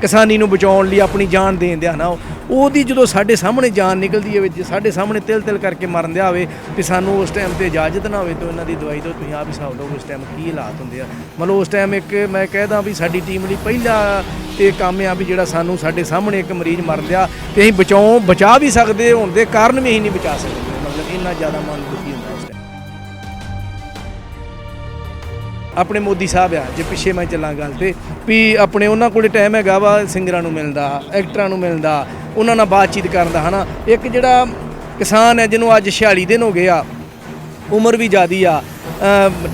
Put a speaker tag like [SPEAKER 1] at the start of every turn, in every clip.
[SPEAKER 1] ਕਿਸਾਨੀ ਨੂੰ ਬਚਾਉਣ ਲਈ ਆਪਣੀ ਜਾਨ ਦੇਣ ਦਿਆ ਨਾ ਉਹ- ਉਹਦੀ ਜਦੋਂ ਸਾਡੇ ਸਾਹਮਣੇ ਜਾਨ ਨਿਕਲਦੀ ਹੈ ਵਿੱਚ, ਸਾਡੇ ਸਾਹਮਣੇ ਤਿਲ ਤਿਲ ਕਰਕੇ ਮਰਨ ਦਿਆ ਹੋਵੇ, ਵੀ ਸਾਨੂੰ ਉਸ ਟਾਈਮ ਤੇ ਇਜਾਜ਼ਤ ਨਾ ਹੋਵੇ, ਤਾਂ ਇਹਨਾਂ ਦੀ ਦਵਾਈ ਤੋਂ ਤੁਸੀਂ ਆਪ ਹਿਸਾਬ ਲਓ ਉਸ ਟਾਈਮ ਕੀ ਹਾਲਾਤ ਹੁੰਦੇ ਆ। ਮਤਲਬ ਉਸ ਟਾਈਮ ਇੱਕ ਮੈਂ ਕਹਿਦਾ ਵੀ ਸਾਡੀ ਟੀਮ ਲਈ ਪਹਿਲਾ ਇਹ ਕੰਮ ਆ ਵੀ ਜਿਹੜਾ ਸਾਨੂੰ ਸਾਡੇ ਸਾਹਮਣੇ ਇੱਕ ਮਰੀਜ਼ ਮਰਨ ਦਿਆ, ਤੇ ਅਸੀਂ ਬਚਾਉ, ਬਚਾ ਵੀ ਸਕਦੇ ਹੋਣ ਦੇ ਕਾਰਨ ਵੀ ਅਸੀਂ ਨਹੀਂ ਬਚਾ ਸਕਦੇ। ਮਤਲਬ ਇੰਨਾ ਜ਼ਿਆਦਾ ਮਨ ਦੁਖੀ ਆਪਣੇ ਮੋਦੀ ਸਾਹਿਬ ਆ, ਜੇ ਪਿੱਛੇ ਮੈਂ ਚੱਲਾਂ ਗੱਲ ਤੇ, ਵੀ ਆਪਣੇ ਉਹਨਾਂ ਕੋਲੇ ਟਾਈਮ ਹੈਗਾ ਵਾ, ਸਿੰਗਰਾਂ ਨੂੰ ਮਿਲਦਾ ਐਕਟਰਾਂ ਨੂੰ ਮਿਲਦਾ ਉਹਨਾਂ ਨਾਲ ਬਾਤਚੀਤ ਕਰਨ ਦਾ, ਹਨਾ? ਇੱਕ ਜਿਹੜਾ ਕਿਸਾਨ ਹੈ, ਜਿਹਨੂੰ ਅੱਜ 46 ਦਿਨ ਹੋ ਗਏ ਆ, ਉਮਰ ਵੀ ਜ਼ਿਆਦੀ ਆ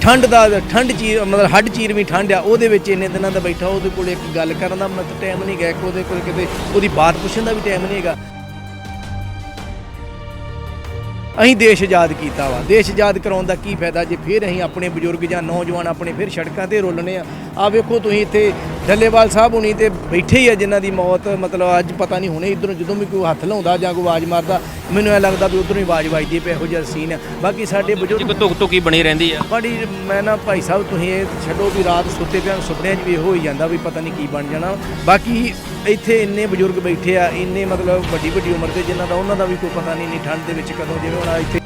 [SPEAKER 1] ਠੰਡ ਦਾ, ਠੰਡ ਚੀਰ ਮਤਲਬ ਹੱਡ ਚੀਰਵੀਂ ਠੰਡ ਆ, ਉਹਦੇ ਵਿੱਚ ਇੰਨੇ ਦਿਨਾਂ ਦਾ ਬੈਠਾ, ਉਹਦੇ ਕੋਲ ਇੱਕ ਗੱਲ ਕਰਨ ਦਾ ਮਤ ਟਾਈਮ ਨਹੀਂ ਗਿਆ ਉਹਦੇ ਕੋਲ ਕਿਤੇ, ਉਹਦੀ ਬਾਤ ਪੁੱਛਣ ਦਾ ਵੀ ਟਾਈਮ ਨਹੀਂ ਹੈਗਾ। ਅਸੀਂ ਦੇਸ਼ ਆਜ਼ਾਦ ਕੀਤਾ ਵਾ। ਦੇਸ਼ ਆਜ਼ਾਦ ਕਰਾਉਣ ਦਾ ਕੀ ਫਾਇਦਾ ਜੇ ਫਿਰ ਅਸੀਂ ਆਪਣੇ ਬਜ਼ੁਰਗ ਜਾਂ ਨੌਜਵਾਨ ਆਪਣੇ ਫਿਰ ਸੜਕਾਂ ਤੇ ਰੋਲਣੇ ਆ। ਆ ਵੇਖੋ ਤੁਸੀਂ ਇੱਥੇ ਡੱਲੇਵਾਲ ਸਾਹਿਬ ਹੁਣੀ ਤੇ ਬੈਠੇ ਹੀ ਆ ਜਿਨ੍ਹਾਂ ਦੀ ਮੌਤ ਮਤਲਬ ਅੱਜ ਪਤਾ ਨਹੀਂ ਹੁਣੇ ਇਧਰੋਂ ਜਦੋਂ ਵੀ ਕੋਈ ਹੱਥ ਲਾਉਂਦਾ ਜਾਂ ਕੋਈ ਆਵਾਜ਼ ਮਾਰਦਾ ਮੈਨੂੰ ਐ ਲੱਗਦਾ ਵੀ ਉਧਰੋਂ ਹੀ ਆਵਾਜ਼ ਵੱਜਦੀ ਪਈ ਇਹੋ ਜਿਹਾ ਸੀਨ ਆ। ਬਾਕੀ ਸਾਡੇ ਬਜ਼ੁਰਗ
[SPEAKER 2] ਜਿੱਕ ਧੁਕ ਧੁਕੀ ਬਣੀ ਰਹਿੰਦੀ ਆ।
[SPEAKER 1] ਬੜੀ ਮੈਂ ਨਾ ਭਾਈ ਸਾਹਿਬ ਤੁਸੀਂ ਇਹ ਛੱਡੋ ਵੀ ਰਾਤ ਸੁੱਤੇ ਪਿਆ ਸੁਪਨਿਆਂ 'ਚ ਵੀ ਇਹੋ ਹੀ ਜਾਂਦਾ ਵੀ ਪਤਾ ਨਹੀਂ ਕੀ ਬਣ ਜਾਣਾ। ਬਾਕੀ ਇੱਥੇ ਇੰਨੇ ਬਜ਼ੁਰਗ ਬੈਠੇ ਆ, ਇੰਨੇ ਮਤਲਬ ਵੱਡੀ ਵੱਡੀ ਉਮਰ ਦੇ ਜਿਨ੍ਹਾਂ ਦਾ, ਉਹਨਾਂ ਦਾ ਵੀ ਕੋਈ ਪਤਾ ਨਹੀਂ ਨਹੀਂ ਠੰਡ ਦੇ ਵਿੱਚ ਕਦੋਂ, ਜਿਵੇਂ ਹੁਣ ਇੱਥੇ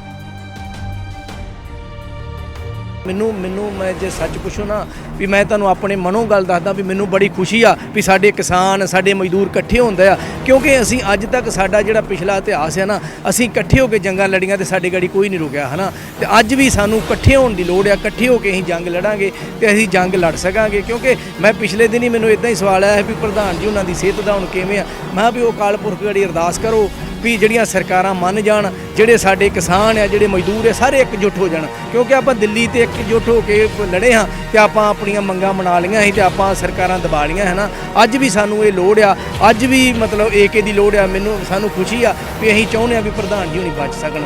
[SPEAKER 1] ਮੈਨੂੰ ਮੈਨੂੰ ਮੈਂ ਜੇ ਸੱਚ ਪੁੱਛੋ ਨਾ ਵੀ ਮੈਂ ਤੁਹਾਨੂੰ ਆਪਣੇ ਮਨੋਂ ਗੱਲ ਦੱਸਦਾ ਵੀ ਮੈਨੂੰ ਬੜੀ ਖੁਸ਼ੀ ਆ ਵੀ ਸਾਡੇ ਕਿਸਾਨ, ਸਾਡੇ ਮਜ਼ਦੂਰ ਇਕੱਠੇ ਹੁੰਦੇ ਆ। ਕਿਉਂਕਿ ਅਸੀਂ ਅੱਜ ਤੱਕ ਸਾਡਾ ਜਿਹੜਾ ਪਿਛਲਾ ਇਤਿਹਾਸ ਹੈ ਨਾ, ਅਸੀਂ ਇਕੱਠੇ ਹੋ ਕੇ ਜੰਗਾਂ ਲੜੀਆਂ ਤੇ ਸਾਡੇ ਗਾੜੀ ਕੋਈ ਨਹੀਂ ਰੁਕਿਆ, ਹਨਾ? ਤੇ ਅੱਜ ਵੀ ਸਾਨੂੰ ਇਕੱਠੇ ਹੋਣ ਦੀ ਲੋੜ ਆ, ਇਕੱਠੇ ਹੋ ਕੇ ਅਸੀਂ ਜੰਗ ਲੜਾਂਗੇ ਤੇ ਅਸੀਂ ਜੰਗ ਲੜ ਸਕਾਂਗੇ। ਕਿਉਂਕਿ ਮੈਂ ਪਿਛਲੇ ਦਿਨ ਹੀ ਮੈਨੂੰ ਇਦਾਂ ਹੀ ਸਵਾਲ ਆਇਆ ਵੀ ਪ੍ਰਧਾਨ ਜੀ, ਉਹਨਾਂ ਦੀ ਸਿਹਤ ਦਾ ਹੁਣ ਕਿਵੇਂ ਆ? ਮੈਂ ਕਿਹਾ ਵੀ ਉਹ ਅਕਾਲ ਪੁਰਖ ਗੜੀ ਅਰਦਾਸ ਕਰੋ ਵੀ ਜਿਹੜੀਆਂ ਸਰਕਾਰਾਂ ਮੰਨ ਜਾਣ, ਜਿਹੜੇ ਸਾਡੇ ਕਿਸਾਨ ਆ, ਜਿਹੜੇ ਮਜ਼ਦੂਰ ਆ, ਸਾਰੇ ਇਕਜੁੱਟ ਹੋ ਜਾਣ। ਕਿਉਂਕਿ ਆਪਾਂ ਦਿੱਲੀ ਤੇ ਇਕਜੁੱਟ ਹੋ ਕੇ ਲੜੇ ਹਾਂ ਤੇ ਆਪਾਂ ਆਪਣੀਆਂ ਮੰਗਾਂ ਮਨਾ ਲਈਆਂ ਸੀ ਤੇ ਆਪਾਂ ਸਰਕਾਰਾਂ ਦਬਾ ਲਈਆਂ ਹੈ ਨਾ ਅੱਜ ਵੀ ਸਾਨੂੰ ਇਹ ਲੋੜ ਆ, ਅੱਜ ਵੀ ਮਤਲਬ ਏਕੇ ਦੀ ਲੋੜ ਆ, ਮੈਨੂੰ, ਸਾਨੂੰ ਖੁਸ਼ੀ ਆ ਵੀ ਅਸੀਂ ਚਾਹੁੰਦੇ ਆ ਵੀ ਪ੍ਰਧਾਨ ਜੀ ਹੁਣੀ ਬਚ ਸਕਣ।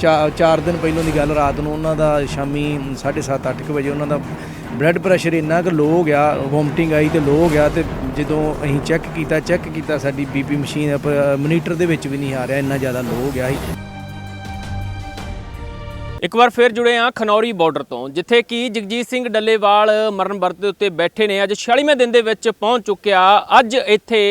[SPEAKER 1] ਚਾ- ਚਾਰ ਦਿਨ ਪਹਿਲਾਂ ਦੀ ਗੱਲ, ਰਾਤ ਨੂੰ ਉਹਨਾਂ ਦਾ ਸ਼ਾਮੀ 7:30 8 ਵਜੇ ਉਹਨਾਂ ਦਾ ਬਲੱਡ ਪ੍ਰੈਸ਼ਰ ਇੰਨਾ ਕੁ ਲੋ ਹੋ ਗਿਆ ਵੋਮਟਿੰਗ ਆਈ ਤੇ ਲੋ ਹੋ ਗਿਆ ਤੇ ਜਦੋਂ ਅਸੀਂ ਚੈੱਕ ਕੀਤਾ ਚੈੱਕ ਕੀਤਾ ਸਾਡੀ ਬੀਪੀ ਮਸ਼ੀਨ ਮੋਨੀਟਰ ਦੇ ਵਿੱਚ ਵੀ ਨਹੀਂ ਆ ਰਿਹਾ, ਇੰਨਾ ਜ਼ਿਆਦਾ ਲੋ ਹੋ ਗਿਆ ਸੀ।
[SPEAKER 2] ਇੱਕ ਵਾਰ ਫਿਰ ਜੁੜੇ ਆ ਖਨੌਰੀ ਬਾਰਡਰ ਤੋਂ, ਜਿੱਥੇ ਕਿ ਜਗਜੀਤ ਸਿੰਘ ਡੱਲੇਵਾਲ ਮਰਨ ਵਰਤ ਦੇ ਉੱਤੇ ਬੈਠੇ ਨੇ। ਅੱਜ 46ਵੇਂ ਦਿਨ ਦੇ ਵਿੱਚ ਪਹੁੰਚ ਚੁੱਕਿਆ, ਅੱਜ ਇੱਥੇ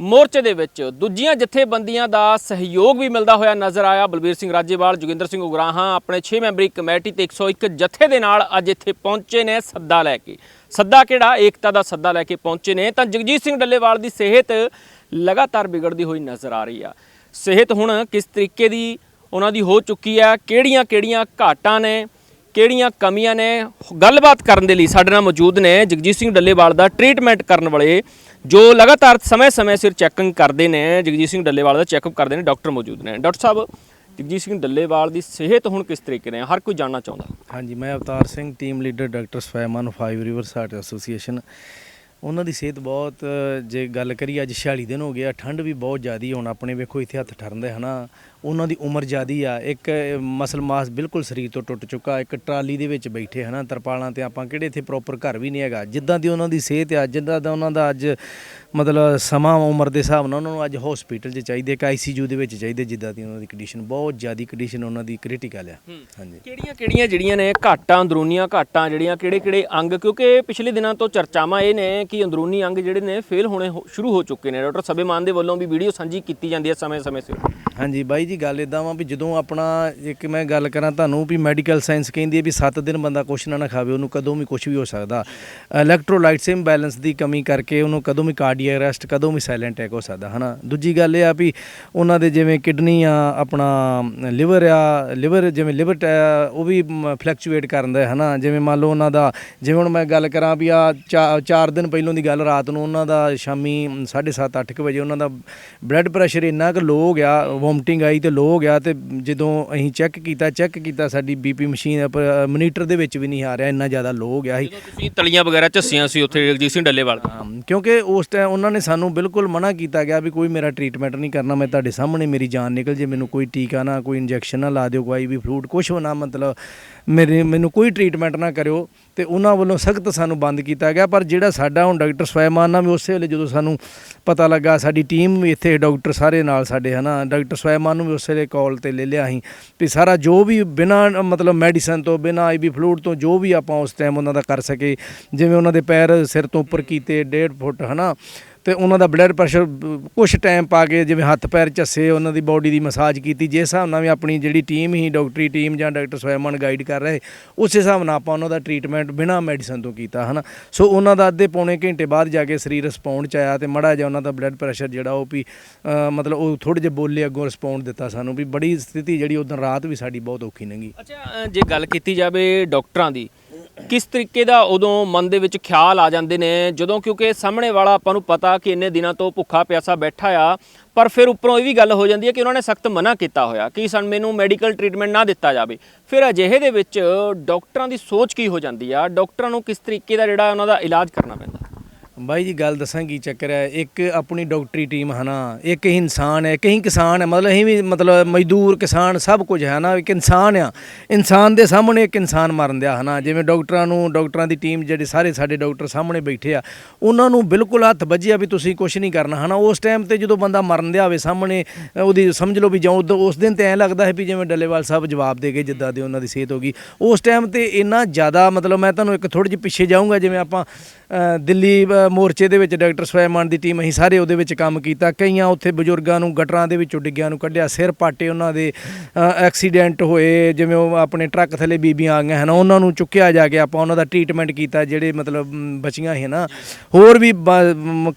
[SPEAKER 2] ਮੋਰਚੇ ਦੇ ਵਿੱਚ। ਦੂਜੀਆਂ ਜਥੇਬੰਦੀਆਂ ਦਾ ਸਹਿਯੋਗ ਵੀ ਮਿਲਦਾ ਹੋਇਆ ਨਜ਼ਰ ਆਇਆ। ਬਲਬੀਰ ਸਿੰਘ ਰਾਜੇਵਾਲ, ਜੋਗਿੰਦਰ ਸਿੰਘ ਉਗਰਾਹਾਂ ਆਪਣੇ 6 ਮੈਂਬਰੀ ਕਮੇਟੀ ਤੇ 101 ਜਥੇ ਦੇ ਨਾਲ ਅੱਜ ਇੱਥੇ ਪਹੁੰਚੇ ਨੇ ਸੱਦਾ ਲੈ ਕੇ। ਸੱਦਾ ਕਿਹੜਾ? ਏਕਤਾ ਦਾ ਸੱਦਾ ਲੈ ਕੇ ਪਹੁੰਚੇ ਨੇ। ਤਾਂ ਜਗਜੀਤ ਸਿੰਘ ਡੱਲੇਵਾਲ ਦੀ ਸਿਹਤ ਲਗਾਤਾਰ ਵਿਗੜਦੀ ਹੋਈ ਨਜ਼ਰ ਆ ਰਹੀ ਆ। ਸਿਹਤ ਹੁਣ ਕਿਸ ਤਰੀਕੇ ਦੀ ਉਹਨਾਂ ਦੀ ਹੋ ਚੁੱਕੀ ਆ? ਕਿਹੜੀਆਂ ਕਿਹੜੀਆਂ ਘਾਟਾਂ ਨੇ? ਕਿਹੜੀਆਂ ਕਮੀਆਂ ਨੇ ਗੱਲਬਾਤ ਕਰਨ ਦੇ ਲਈ ਸਾਡੇ ਨਾਲ ਮੌਜੂਦ ਨੇ ਜਗਜੀਤ ਸਿੰਘ ਡੱਲੇਵਾਲ ਦਾ ਟ੍ਰੀਟਮੈਂਟ ਕਰਨ ਵਾਲੇ ਜੋ ਲਗਾਤਾਰ ਸਮੇਂ-ਸਮੇਂ ਸਿਰ ਚੈਕਿੰਗ ਕਰਦੇ ਨੇ, ਜਗਜੀਤ ਸਿੰਘ ਡੱਲੇਵਾਲ ਦਾ ਚੈੱਕਅਪ ਕਰਦੇ ਨੇ ਡਾਕਟਰ ਮੌਜੂਦ ਨੇ। ਡਾਕਟਰ ਸਾਹਿਬ, ਜਗਜੀਤ ਸਿੰਘ ਡੱਲੇਵਾਲ ਦੀ ਸਿਹਤ ਹੁਣ ਕਿਸ ਤਰੀਕੇ ਨੇ ਹਰ ਕੋਈ ਜਾਣਨਾ ਚਾਹੁੰਦਾ।
[SPEAKER 1] ਹਾਂਜੀ, ਮੈਂ Avtar Singh team leader doctor ਸਵੈਮਨ five river heart association. ਉਹਨਾਂ ਦੀ ਸਿਹਤ ਬਹੁਤ, ਜੇ ਗੱਲ ਕਰੀਏ ਅੱਜ 46 ਦਿਨ ਹੋ ਗਿਆ ਠੰਡ ਵੀ ਬਹੁਤ ਜ਼ਿਆਦੀ ਹੁਣ ਆਪਣੇ ਵੇਖੋ ਇੱਥੇ ਹੱਥ ਠਰਦੇ ਹਨਾ। ਉਹਨਾਂ ਦੀ ਉਮਰ ਜ਼ਿਆਦੀ ਆ। ਇੱਕ ਮਸਲ ਮਾਸ ਬਿਲਕੁਲ ਸਰੀਰ ਤੋਂ ਟੁੱਟ ਚੁੱਕਾ। ਇੱਕ ਟਰਾਲੀ ਦੇ ਵਿੱਚ ਬੈਠੇ ਹਨਾ ਤਰਪਾਲਾਂ ਤੇ ਆਪਾਂ ਕਿਹੜੇ ਇੱਥੇ ਪ੍ਰੋਪਰ ਘਰ ਵੀ ਨਹੀਂ ਹੈਗਾ। ਜਿੱਦਾਂ ਦੀ ਉਹਨਾਂ ਦੀ ਸਿਹਤ ਆ ਜਿੱਦਾਂ ਦਾ ਉਹਨਾਂ ਦਾ ਅੱਜ ਮਤਲਬ ਸਮਾਂ ਉਮਰ ਦੇ ਹਿਸਾਬ ਨਾਲ ਉਹਨਾਂ ਨੂੰ ਅੱਜ ਹਸਪੀਟਲ 'ਚ ਚਾਹੀਦੇ ਇੱਕ ਆਈਸੀਯੂ ਦੇ ਵਿੱਚ ਚਾਹੀਦੇ ਜਿੱਦਾਂ ਦੀ ਉਹਨਾਂ ਦੀ ਕੰਡੀਸ਼ਨ ਬਹੁਤ ਜ਼ਿਆਦੀ ਕੰਡੀਸ਼ਨ ਉਹਨਾਂ ਦੀ ਕ੍ਰਿਟੀਕਲ ਆ। ਹਾਂਜੀ।
[SPEAKER 2] ਕਿਹੜੀਆਂ ਕਿਹੜੀਆਂ ਜਿਹੜੀਆਂ ਨੇ ਘਾਟਾਂ ਅੰਦਰੂਨੀਆਂ ਘਾਟਾਂ ਜਿਹੜੀਆਂ ਕਿਹੜੇ ਕਿਹੜੇ ਅੰਗ? ਕਿਉਂਕਿ ਪਿਛਲੇ ਦਿਨਾਂ ਤੋਂ ਚਰਚਾਵਾਂ ਇਹ ਨੇ ਕਿ ਅੰਦਰੂਨੀ ਅੰਗ ਜਿਹੜੇ ਨੇ ਫੇਲ ਹੋਣੇ ਸ਼ੁਰੂ ਹੋ ਚੁੱਕੇ ਨੇ। ਡਾਕਟਰ ਸਬੇਮਾਨ ਦੇ ਵੱਲੋਂ ਵੀ ਵੀਡੀਓ ਸਾਂਝੀ ਕੀਤੀ ਜਾਂਦੀ ਹੈ ਸਮੇਂ-ਸਮੇਂ ਸਿਰ।
[SPEAKER 1] ਹਾਂਜੀ ਬਾਈ ਜੀ ਗੱਲ ਇਦਾਂ ਵਾ ਵੀ ਜਦੋਂ ਆਪਣਾ ਇੱਕ ਮੈਂ ਗੱਲ ਕਰਾਂ ਤੁਹਾਨੂੰ ਵੀ ਮੈਡੀਕਲ ਸਾਇੰਸ ਕਹਿੰਦੀ ਹੈ ਵੀ 7 ਦਿਨ ਬੰਦਾ ਕੁਛ ਨਾ ਨਾ ਖਾਵੇ, ਉਹਨੂੰ ਕਦੋਂ ਵੀ ਕੁਛ ਵੀ ਹੋ ਸਕਦਾ। ਇਲੈਕਟ੍ਰੋਲਾਈਟਸ ਇੰਬੈਲੈਂਸ ਦੀ ਕਮੀ ਕਰਕੇ ਉਹਨੂੰ ਕਦੋਂ ਵੀ ਕਾਰਡੀਅਕ ਅਰੈਸਟ ਕਦੋਂ ਵੀ ਸਾਇਲੈਂਟ ਅਟੈਕ ਹੋ ਸਕਦਾ, ਹਨਾ? ਦੂਜੀ ਗੱਲ ਇਹ ਆ ਵੀ ਉਹਨਾਂ ਦੇ ਜਿਵੇਂ ਕਿਡਨੀ ਆ, ਆਪਣਾ ਲਿਵਰ ਆ ਲਿਵਰ ਜਿਵੇਂ ਲਿਵਰ ਉਹ ਵੀ ਫਲੈਕਚੁਏਟ ਕਰਦਾ ਹੈ, ਹਨਾ? ਜਿਵੇਂ ਮੰਨ ਲਓ ਉਹਨਾਂ ਦਾ, ਜਿਵੇਂ ਹੁਣ ਮੈਂ ਗੱਲ ਕਰਾਂ ਵੀ ਆ 4 ਦਿਨ ਪਹਿਲਾਂ ਦੀ ਗੱਲ, ਰਾਤ ਨੂੰ ਉਹਨਾਂ ਦਾ ਸ਼ਾਮੀ 7:30 8 ਵਜੇ ਉਹਨਾਂ ਦਾ ਬਲੱਡ ਪ੍ਰੈਸ਼ਰ ਇੰਨਾ ਕੁ ਲੋ ਹੋ ਗਿਆ ਵੋਮਟਿੰਗ ਆਈ ਤੇ ਲੋ ਹੋ ਗਿਆ ਤੇ ਜਦੋਂ ਅਸੀਂ ਚੈੱਕ ਕੀਤਾ ਚੈੱਕ ਕੀਤਾ ਸਾਡੀ ਬੀਪੀ ਮਸ਼ੀਨ ਮੋਨੀਟਰ ਦੇ ਵਿੱਚ ਵੀ ਨਹੀਂ ਆ ਰਿਹਾ ਇੰਨਾ ਜ਼ਿਆਦਾ ਲੋ ਹੋ ਗਿਆ ਸੀ
[SPEAKER 2] ਤੁਸੀਂ ਤਲੀਆਂ ਵਗੈਰਾ ਝੱਸੀਆਂ ਸੀ ਉੱਥੇ ਜਗਜੀਤ ਸਿੰਘ ਡੱਲੇਵਾਲ
[SPEAKER 1] ਕਿਉਂਕਿ ਉਸ ਟਾਈਮ ਉਹਨਾਂ ਨੇ ਸਾਨੂੰ ਬਿਲਕੁਲ ਮਨਾ ਕੀਤਾ ਗਿਆ ਵੀ ਕੋਈ ਮੇਰਾ ਟ੍ਰੀਟਮੈਂਟ ਨਹੀਂ ਕਰਨਾ ਮੈਂ ਤੁਹਾਡੇ ਸਾਹਮਣੇ ਮੇਰੀ ਜਾਨ ਨਿਕਲ ਜੇ ਮੈਨੂੰ ਕੋਈ ਟੀਕਾ ਨਾ ਕੋਈ ਇੰਜੈਕਸ਼ਨ ਨਾ ਲਾ ਦਿਓ ਕੋਈ ਵੀ ਫਲੂਡ ਕੁਛ ਨਾ ਮਤਲਬ ਮੇਰੇ ਮੈਨੂੰ ਕੋਈ ਟ੍ਰੀਟਮੈਂਟ ਨਾ ਕਰਿਓ ਤੇ ਉਹਨਾਂ ਵੱਲੋਂ ਸਖਤ ਸਾਨੂੰ ਬੰਦ ਕੀਤਾ ਗਿਆ। ਪਰ ਜਿਹੜਾ ਸਾਡਾ ਹੁਣ ਡਾਕਟਰ ਸਵੈਮਾਨ ਨਾਲ ਵੀ ਉਸੇ ਵੇਲੇ ਜਦੋਂ ਸਾਨੂੰ ਪਤਾ ਲੱਗਾ, ਸਾਡੀ ਟੀਮ ਵੀ ਇੱਥੇ ਡਾਕਟਰ ਸਾਰੇ ਨਾਲ ਸਾਡੇ, ਹਨਾ? ਡਾਕਟਰ ਸਵੈਮਾਨ ਨੂੰ ਵੀ ਉਸੇ ਵੇਲੇ ਕਾਲ ਤੇ ਲੈ ਲਿਆ ਅਸੀਂ। ਵੀ ਸਾਰਾ ਜੋ ਵੀ ਬਿਨਾ, ਮਤਲਬ ਮੈਡੀਸਨ ਤੋਂ, ਬਿਨਾ ਆਈਵੀ ਫਲੂਡ ਤੋਂ ਜੋ ਵੀ ਆਪਾਂ ਉਸ ਟਾਈਮ ਉਹਨਾਂ ਦਾ ਕਰ ਸਕੇ, ਜਿਵੇਂ ਉਹਨਾਂ ਦੇ ਪੈਰ ਸਿਰ ਤੋਂ ਉੱਪਰ ਕੀਤੇ 1.5 ਫੁੱਟ, ਹਨਾ? ਤੇ ਉਹਨਾਂ ਦਾ ਬਲੱਡ ਪ੍ਰੈਸ਼ਰ ਕੁਝ ਟਾਈਮ ਪਾ ਕੇ ਜਿਵੇਂ ਹੱਥ ਪੈਰ ਝੱਸੇ, ਉਹਨਾਂ ਦੀ ਬਾਡੀ ਦੀ ਮਸਾਜ ਕੀਤੀ ਜਿਸ ਹਿਸਾਬ ਨਾਲ ਵੀ ਆਪਣੀ ਜਿਹੜੀ ਟੀਮ ਹੀ ਡਾਕਟਰੀ ਟੀਮ ਜਾਂ ਡਾਕਟਰ ਸਵੈਮਨ ਗਾਈਡ ਕਰ ਰਹੇ, ਉਸ ਹਿਸਾਬ ਨਾਲ ਆਪਾਂ ਉਹਨਾਂ ਦਾ ਟ੍ਰੀਟਮੈਂਟ ਬਿਨਾਂ ਮੈਡੀਸਨ ਤੋਂ ਕੀਤਾ, ਹਨਾ? ਸੋ ਉਹਨਾਂ ਦਾ ਅੱਧੇ ਪੌਣੇ ਘੰਟੇ ਬਾਅਦ ਜਾ ਕੇ ਸਰੀਰ ਰਿਸਪੌਂਡ ਚ ਆਇਆ ਤੇ ਮੜਾ ਜਿਹਾ ਉਹਨਾਂ ਦਾ ਬਲੱਡ ਪ੍ਰੈਸ਼ਰ ਜਿਹੜਾ ਉਹ ਵੀ ਮਤਲਬ ਉਹ ਥੋੜੇ ਜਿਹੇ ਬੋਲੇ ਅੱਗੋਂ ਰਿਸਪੌਂਡ ਦਿੱਤਾ ਸਾਨੂੰ ਵੀ ਬੜੀ ਸਥਿਤੀ ਜਿਹੜੀ ਉਦੋਂ ਰਾਤ ਵੀ ਸਾਡੀ ਬਹੁਤ ਔਖੀ ਲੰਘੀ।
[SPEAKER 2] ਅੱਛਾ ਜੇ ਗੱਲ ਕੀਤੀ ਜਾਵੇ ਡਾਕਟਰਾਂ ਦੀ ਕਿਸ ਤਰੀਕੇ ਦਾ ਉਦੋਂ ਮਨ ਦੇ ਵਿੱਚ ਖਿਆਲ ਆ ਜਾਂਦੇ ਨੇ? ਜਦੋਂ ਕਿਉਂਕਿ ਸਾਹਮਣੇ ਵਾਲਾ ਆਪਾਂ ਨੂੰ ਪਤਾ ਕਿ ਇੰਨੇ ਦਿਨਾਂ ਤੋਂ ਭੁੱਖਾ ਪਿਆਸਾ ਬੈਠਾ ਆ, ਪਰ ਫਿਰ ਉੱਪਰੋਂ ਇਹ ਵੀ ਗੱਲ ਹੋ ਜਾਂਦੀ ਹੈ ਕਿ ਉਹਨਾਂ ਨੇ ਸਖਤ ਮਨਾ ਕੀਤਾ ਹੋਇਆ ਕਿ ਸਾਨੂੰ ਮੈਨੂੰ ਮੈਡੀਕਲ ਟ੍ਰੀਟਮੈਂਟ ਨਾ ਦਿੱਤਾ ਜਾਵੇ। ਫਿਰ ਅਜਿਹੇ ਦੇ ਵਿੱਚ ਡਾਕਟਰਾਂ ਦੀ ਸੋਚ ਕੀ ਹੋ ਜਾਂਦੀ ਆ? ਡਾਕਟਰਾਂ ਨੂੰ ਕਿਸ ਤਰੀਕੇ ਦਾ ਜਿਹੜਾ ਉਹਨਾਂ ਦਾ ਇਲਾਜ ਕਰਨਾ ਪੈਂਦਾ?
[SPEAKER 1] ਬਾਈ ਜੀ, ਗੱਲ ਦੱਸਾਂ ਕੀ ਚੱਕਰ ਹੈ? ਇੱਕ ਆਪਣੀ ਡਾਕਟਰੀ ਟੀਮ ਹੈ ਨਾ, ਇੱਕ ਹੀ ਇਨਸਾਨ ਹੈ ਕਹੀਂ ਕਿਸਾਨ ਹੈ, ਮਤਲਬ ਅਸੀਂ ਵੀ ਮਤਲਬ ਮਜ਼ਦੂਰ, ਕਿਸਾਨ ਸਭ ਕੁਝ ਹੈ ਨਾ, ਇੱਕ ਇਨਸਾਨ ਆ। ਇਨਸਾਨ ਦੇ ਸਾਹਮਣੇ ਇੱਕ ਇਨਸਾਨ ਮਰਨ ਦਿਆ ਹੈ ਨਾ, ਜਿਵੇਂ ਡਾਕਟਰਾਂ ਨੂੰ, ਡਾਕਟਰਾਂ ਦੀ ਟੀਮ ਜਿਹੜੇ ਸਾਰੇ ਸਾਡੇ ਡਾਕਟਰ ਸਾਹਮਣੇ ਬੈਠੇ ਆ, ਉਹਨਾਂ ਨੂੰ ਬਿਲਕੁਲ ਹੱਥ ਵੱਜਿਆ ਵੀ ਤੁਸੀਂ ਕੁਝ ਨਹੀਂ ਕਰਨਾ, ਹੈ ਨਾ। ਉਸ ਟਾਈਮ ਤੇ ਜਦੋਂ ਬੰਦਾ ਮਰਨ ਦਿਆ ਹੋਵੇ ਸਾਹਮਣੇ ਉਹਦੀ ਸਮਝ ਲਓ ਵੀ ਜਾਂ ਉਦੋਂ- ਉਸ ਦਿਨ ਤੇ ਐਂ ਲੱਗਦਾ ਹੈ ਵੀ ਜਿਵੇਂ ਡੱਲੇਵਾਲ ਸਾਹਿਬ ਜਵਾਬ ਦੇ ਗਏ ਜਿੱਦਾਂ ਦੇ ਉਹਨਾਂ ਦੀ ਸਿਹਤ ਹੋ ਗਈ। ਉਸ ਟਾਈਮ ਤੇ ਇੰਨਾ ਜ਼ਿਆਦਾ ਮਤਲਬ ਮੈਂ ਤੁਹਾਨੂੰ ਇੱਕ ਥੋੜੀ ਜਿਹੀ ਪਿੱਛੇ ਜਾਊਂਗਾ, ਜਿਵੇਂ ਆਪਾਂ ਦਿੱਲੀ ਮੋਰਚੇ ਦੇ ਵਿੱਚ ਡਾਕਟਰ ਸਵੈਮਾਨ ਦੀ ਟੀਮ ਅਸੀਂ ਸਾਰੇ ਉਹਦੇ ਵਿੱਚ ਕੰਮ ਕੀਤਾ। ਕਈਆਂ ਉੱਥੇ ਬਜ਼ੁਰਗਾਂ ਨੂੰ ਗਟਰਾਂ ਦੇ ਵਿੱਚੋਂ ਡਿੱਗਿਆਂ ਨੂੰ ਕੱਢਿਆ, ਸਿਰ ਪਾਟੇ ਉਹਨਾਂ ਦੇ ਐਕਸੀਡੈਂਟ ਹੋਏ, ਜਿਵੇਂ ਉਹ ਆਪਣੇ ਟਰੱਕ ਥੱਲੇ ਬੀਬੀਆਂ ਆ ਗਈਆਂ ਹਨ, ਉਹਨਾਂ ਨੂੰ ਚੁੱਕਿਆ ਜਾ ਕੇ ਆਪਾਂ ਉਹਨਾਂ ਦਾ ਟ੍ਰੀਟਮੈਂਟ ਕੀਤਾ, ਜਿਹੜੇ ਮਤਲਬ ਬਚੀਆਂ ਹੈ ਨਾ। ਹੋਰ ਵੀ ਬ-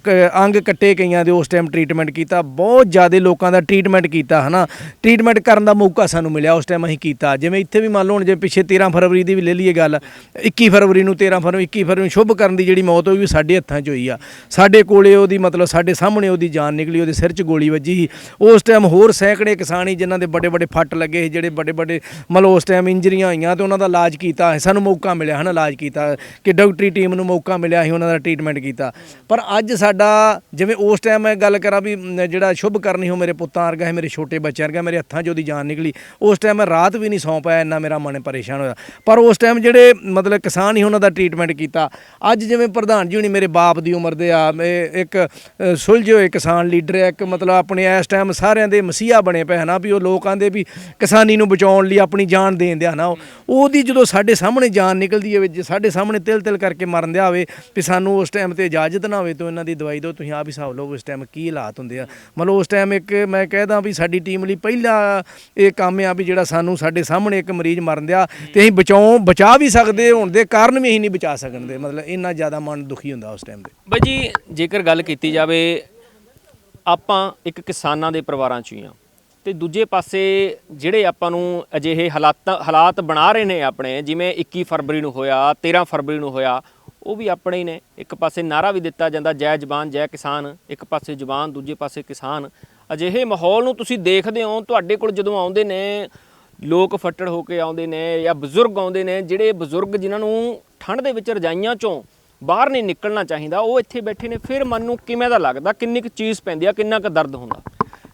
[SPEAKER 1] ਅੰਗ ਕੱਟੇ ਕਈਆਂ ਦੇ ਉਸ ਟਾਈਮ ਟ੍ਰੀਟਮੈਂਟ ਕੀਤਾ, ਬਹੁਤ ਜ਼ਿਆਦਾ ਲੋਕਾਂ ਦਾ ਟ੍ਰੀਟਮੈਂਟ ਕੀਤਾ, ਹਨਾ। ਟ੍ਰੀਟਮੈਂਟ ਕਰਨ ਦਾ ਮੌਕਾ ਸਾਨੂੰ ਮਿਲਿਆ ਉਸ ਟਾਈਮ ਅਸੀਂ ਕੀਤਾ। ਜਿਵੇਂ ਇੱਥੇ ਵੀ ਮੰਨ ਲਓ ਹੁਣ ਜੇ ਪਿੱਛੇ 13 ਫਰਵਰੀ ਦੀ ਵੀ ਲੈ ਲਈਏ ਗੱਲ 21 ਫਰਵਰੀ ਨੂੰ 13 ਫਰਵਰੀ 21 ਫਰਵਰੀ ਨੂੰ ਸ਼ੁਭ ਕਰਨ ਦੀ ਜਿਹੜੀ ਮੌਤ ਹੋਈ ਵੀ ਸਾਡੇ ਹੱਥਾਂ 'ਚ ਹੋਈ ਆ। ਸਾਡੇ ਕੋਲੇ ਉਹਦੀ ਮਤਲਬ ਸਾਡੇ ਸਾਹਮਣੇ ਉਹਦੀ ਜਾਨ ਨਿਕਲੀ, ਉਹਦੇ ਸਿਰ 'ਚ ਗੋਲੀ ਵੱਜੀ ਸੀ। ਉਸ ਟਾਈਮ ਹੋਰ ਸੈਂਕੜੇ ਕਿਸਾਨ ਸੀ ਜਿਨ੍ਹਾਂ ਦੇ ਵੱਡੇ ਵੱਡੇ ਫੱਟ ਲੱਗੇ ਸੀ, ਜਿਹੜੇ ਵੱਡੇ ਵੱਡੇ ਮਤਲਬ ਉਸ ਟਾਈਮ ਇੰਜਰੀਆਂ ਹੋਈਆਂ ਤੇ ਉਹਨਾਂ ਦਾ ਇਲਾਜ ਕੀਤਾ, ਸਾਨੂੰ ਮੌਕਾ ਮਿਲਿਆ ਹਨ ਇਲਾਜ ਕੀਤਾ, ਕਿ ਡਾਕਟਰੀ ਟੀਮ ਨੂੰ ਮੌਕਾ ਮਿਲਿਆ ਸੀ ਉਹਨਾਂ ਦਾ ਟ੍ਰੀਟਮੈਂਟ ਕੀਤਾ। ਪਰ ਅੱਜ ਸਾਡਾ ਜਿਵੇਂ ਉਸ ਟਾਈਮ ਮੈਂ ਗੱਲ ਕਰਾਂ ਵੀ ਜਿਹੜਾ ਸ਼ੁਭ ਕਰਨੀ ਹੋ ਮੇਰੇ ਪੁੱਤਾਂ ਵਰਗਾ ਹੈ ਮੇਰੇ ਛੋਟੇ ਬੱਚਿਆਂ ਵਰਗਾ, ਮੇਰੇ ਹੱਥਾਂ 'ਚ ਉਹਦੀ ਜਾਨ ਨਿਕਲੀ। ਉਸ ਟਾਈਮ ਮੈਂ ਰਾਤ ਵੀ ਨਹੀਂ ਸੌਂ ਪਾਇਆ, ਇੰਨਾ ਮੇਰਾ ਮਨ ਪਰੇਸ਼ਾਨ ਹੋਇਆ। ਪਰ ਉਸ ਟਾਈਮ ਜਿਹੜੇ ਮਤਲਬ ਕਿਸਾਨ ਹੀ ਉਹਨਾਂ ਦਾ ਟ੍ਰੀਟਮੈਂਟ ਕੀਤਾ। ਅੱਜ ਜਿਵੇਂ ਪ੍ਰਧਾਨ ਜੀ ਹੁਣੀ ਮੇਰੇ ਬਾਪ ਦੀ ਉਮਰ ਦੇ ਆ ਇੱਕ ਸੁਲਝੇ ਹੋਏ ਕਿਸਾਨ ਲੀਡਰ ਹੈ ਇੱਕ ਮਤਲਬ ਆਪਣੇ ਇਸ ਟਾਈਮ ਸਾਰਿਆਂ ਦੇ ਮਸੀਹਾ ਬਣੇ ਪਏ ਹਨਾ ਵੀ ਉਹ ਲੋਕਾਂ ਦੇ ਵੀ ਕਿਸਾਨੀ ਨੂੰ ਬਚਾਉਣ ਲਈ ਆਪਣੀ ਜਾਨ ਦੇਣ ਦਿਆ ਨਾ, ਉਹ- ਉਹਦੀ ਜਦੋਂ ਸਾਡੇ ਸਾਹਮਣੇ ਜਾਨ ਨਿਕਲਦੀ ਹੈ ਜੇ ਸਾਡੇ ਸਾਹਮਣੇ ਤਿਲ ਤਿਲ ਕਰਕੇ ਮਰਨ ਦਿਆ ਹੋਵੇ, ਵੀ ਸਾਨੂੰ ਉਸ ਟਾਈਮ ਤੇ ਇਜਾਜ਼ਤ ਨਾ ਹੋਵੇ, ਤਾਂ ਇਹਨਾਂ ਦੀ ਦਵਾਈ ਦਿਓ, ਤੁਸੀਂ ਆਪ ਹੀ ਹਿਸਾਬ ਲਓ ਉਸ ਟਾਈਮ ਕੀ ਹਾਲਾਤ ਹੁੰਦੇ ਆ। ਮਤਲਬ ਉਸ ਟਾਈਮ ਇੱਕ ਮੈਂ ਕਹਿਦਾ ਵੀ ਸਾਡੀ ਟੀਮ ਲਈ ਪਹਿਲਾ ਇਹ ਕੰਮ ਆ ਵੀ ਜਿਹੜਾ ਸਾਨੂੰ ਸਾਡੇ ਸਾਹਮਣੇ ਇੱਕ ਮਰੀਜ਼ ਮਰਨ ਦਿਆ, ਤੇ ਅਸੀਂ ਬਚਾਉ, ਬਚਾ ਵੀ ਸਕਦੇ, ਹੋਣ ਦੇ ਕਾਰਨ ਵੀ ਅਸੀਂ ਨਹੀਂ ਬਚਾ ਸਕਦੇ ਮਤਲਬ ਇੰਨਾ ਜ਼ਿਆਦਾ ਮਨ ਦੁਖੀ ਹੁੰਦਾ ਉਸ ਟਾਈਮ ਤੇ।
[SPEAKER 2] ਬਾਈ ਜੀ, ਜੇਕਰ ਗੱਲ ਕੀਤੀ ਜਾਵੇ, ਆਪਾਂ ਇੱਕ ਕਿਸਾਨਾਂ ਦੇ ਪਰਿਵਾਰਾਂ ਚੋਂ ਹੀ ਆ ਤੇ ਦੂਜੇ ਪਾਸੇ ਜਿਹੜੇ ਆਪਾਂ ਨੂੰ ਅਜਿਹੇ ਹਾਲਾਤ ਹਾਲਾਤ ਬਣਾ ਰਹੇ ਨੇ ਆਪਣੇ, ਜਿਵੇਂ 21 ਫਰਵਰੀ ਨੂੰ ਹੋਇਆ 13 ਫਰਵਰੀ ਨੂੰ ਹੋਇਆ, ਉਹ ਵੀ ਆਪਣੇ ਹੀ ਨੇ। ਇੱਕ ਪਾਸੇ ਨਾਰਾ ਵੀ ਦਿੱਤਾ ਜਾਂਦਾ, ਜੈ ਜਬਾਨ ਜੈ ਕਿਸਾਨ। ਇੱਕ ਪਾਸੇ ਜਵਾਨ, ਦੂਜੇ ਪਾਸੇ ਕਿਸਾਨ। ਅਜਿਹੇ ਮਾਹੌਲ ਨੂੰ ਤੁਸੀਂ ਦੇਖਦੇ ਹੋ, ਤੁਹਾਡੇ ਕੋਲ ਜਦੋਂ ਆਉਂਦੇ ਨੇ, ਲੋਕ ਫੱਟੜ ਹੋ ਕੇ ਆਉਂਦੇ ਨੇ ਜਾਂ ਬਜ਼ੁਰਗ ਆਉਂਦੇ ਨੇ, ਜਿਹੜੇ ਬਜ਼ੁਰਗ ਜਿਨ੍ਹਾਂ ਨੂੰ ਠੰਡ ਦੇ ਵਿੱਚ ਰਜਾਈਆਂ ਚੋਂ ਬਾਹਰ ਨਹੀਂ ਨਿਕਲਣਾ ਚਾਹੀਦਾ, ਉਹ ਇੱਥੇ ਬੈਠੇ ਨੇ, ਫਿਰ ਮਨ ਨੂੰ ਕਿਵੇਂ ਦਾ ਲੱਗਦਾ? ਕਿੰਨੀ ਕੁ ਚੀਜ਼ ਪੈਂਦੀ ਆ, ਕਿੰਨਾ ਕੁ ਦਰਦ ਹੁੰਦਾ?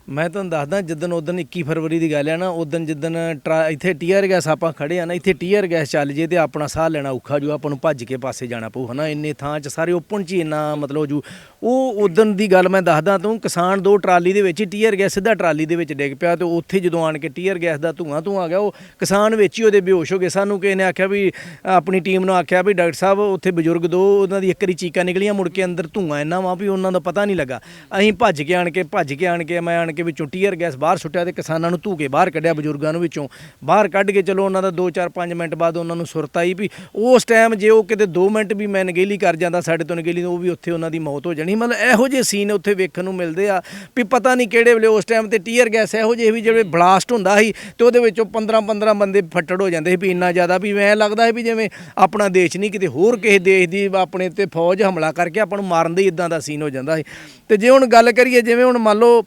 [SPEAKER 1] ਮੈਂ ਤੁਹਾਨੂੰ ਦੱਸਦਾ ਜਿੱਦਨ ਉਦੋਂ 21 ਫਰਵਰੀ ਦੀ ਗੱਲ ਹੈ ਨਾ, ਉਦੋਂ ਜਿੱਦਨ ਟਰਾ- ਇੱਥੇ ਟੀਅਰ ਗੈਸ ਆਪਾਂ ਖੜੇ ਆ ਨਾ, ਇੱਥੇ ਟੀਅਰ ਗੈਸ ਚੱਲ ਜੇ ਤੇ ਆਪਣਾ ਸਾਹ ਲੈਣਾ ਔਖਾ ਜੂ, ਆਪਾਂ ਨੂੰ ਭੱਜ ਕੇ ਪਾਸੇ ਜਾਣਾ ਪਊ, ਹਨਾ? ਇੰਨੇ ਥਾਂ 'ਚ ਸਾਰੇ ਓਪਨ 'ਚ ਹੀ ਇੰਨਾ ਮਤਲਬ ਜੂ। ਉਹ ਉਦੋਂ ਦੀ ਗੱਲ ਮੈਂ ਦੱਸਦਾ ਤੂੰ, ਕਿਸਾਨ ਦੋ ਟਰਾਲੀ ਦੇ ਵਿੱਚ ਹੀ ਟੀਅਰ ਗੈਸ ਸਿੱਧਾ ਟਰਾਲੀ ਦੇ ਵਿੱਚ ਡਿੱਗ ਪਿਆ ਤੇ ਉੱਥੇ ਜਦੋਂ ਆਣ ਕੇ ਟੀਅਰ ਗੈਸ ਦਾ ਧੂਆਂ ਧੂਆਂ ਆ ਗਿਆ, ਉਹ ਕਿਸਾਨ ਵਿੱਚ ਹੀ ਉਹਦੇ ਬੇਹੋਸ਼ ਹੋ ਗਏ। ਸਾਨੂੰ ਕਿਸੇ ਨੇ ਆਖਿਆ ਵੀ, ਆਪਣੀ ਟੀਮ ਨੂੰ ਆਖਿਆ ਵੀ ਡਾਕਟਰ ਸਾਹਿਬ, ਉੱਥੇ ਬਜ਼ੁਰਗ ਦੋ, ਉਹਨਾਂ ਦੀ ਇੱਕ ਰੀ ਚੀਕਾਂ ਨਿਕਲੀਆਂ, ਮੁੜ ਕੇ ਅੰਦਰ ਧੂਆਂ ਇੰਨਾ ਵਾ ਵੀ ਉਹਨਾਂ ਦਾ ਪਤਾ ਨਹੀਂ ਲੱਗਾ। ਅਸੀਂ ਭੱਜ ਕੇ ਆਣ ਕੇ, ਭੱਜ ਕੇ ਆਣ ਕੇ, ਮੈਂ ਆਣ ਕੇ ਵਿੱਚੋਂ ਟੀਅਰ ਗੈਸ ਬਾਹਰ ਸੁੱਟਿਆ ਤੇ ਕਿਸਾਨਾਂ ਨੂੰ ਧੂ ਕੇ ਬਾਹਰ ਕੱਢਿਆ ਬਜ਼ੁਰਗਾਂ ਨੂੰ ਵਿੱਚੋਂ। ਬਾਹਰ ਕੱਢ ਕੇ ਚਲੋ ਉਹਨਾਂ ਦਾ 2-4-5 ਮਿੰਟ ਬਾਅਦ ਉਹਨਾਂ ਨੂੰ ਸੁਰਤ ਆਈ ਵੀ ਉਸ ਟਾਈਮ ਜੇ ਉਹ ਕਿਤੇ 2 ਮਿੰਟ ਵੀ ਮੈਂ ਨਗੇਲੀ ਕਰ ਜਾਂਦਾ, ਸਾਡੇ ਤੋਂ ਨਗੇਲੀ, ਉਹ ਵੀ ਉੱਥੇ ਉਹਨਾਂ ਦੀ ਮੌਤ ਹੋ ਜਾਣੀ। ਮਤਲਬ ਇਹੋ ਜਿਹੇ ਸੀਨ ਉੱਥੇ ਵੇਖਣ ਨੂੰ ਮਿਲਦੇ ਆ ਵੀ ਪਤਾ ਨਹੀਂ ਕਿਹੜੇ ਵੇਲੇ ਉਸ ਟਾਈਮ ਤੇ ਟੀਅਰ ਗੈਸ ਇਹੋ ਜਿਹੇ ਵੀ ਜਿਹੜੇ ਬਲਾਸਟ ਹੁੰਦਾ ਸੀ ਤੇ ਉਹਦੇ ਵਿੱਚੋਂ 15-15 ਬੰਦੇ ਫੱਟੜ ਹੋ ਜਾਂਦੇ ਸੀ ਵੀ ਇੰਨਾ ਜ਼ਿਆਦਾ ਵੀ ਐਂ ਲੱਗਦਾ ਹੈ ਵੀ ਜਿਵੇਂ ਆਪਣਾ ਦੇਸ਼ ਨਹੀਂ ਕਿਤੇ ਹੋਰ ਕਿਸੇ ਦੇਸ਼ ਦੀ ਆਪਣੇ ਤੇ ਫੌਜ ਹਮਲਾ ਕਰਕੇ ਆਪਾਂ ਨੂੰ ਮਾਰਨ ਦੇ ਇਦਾਂ ਦਾ ਸੀਨ ਹੋ ਜਾਂਦਾ ਸੀ। ਤੇ ਜੇ ਹੁਣ ਗੱਲ ਕਰੀਏ, ਜਿਵੇਂ ਹੁਣ ਮੰਨ ਲਓ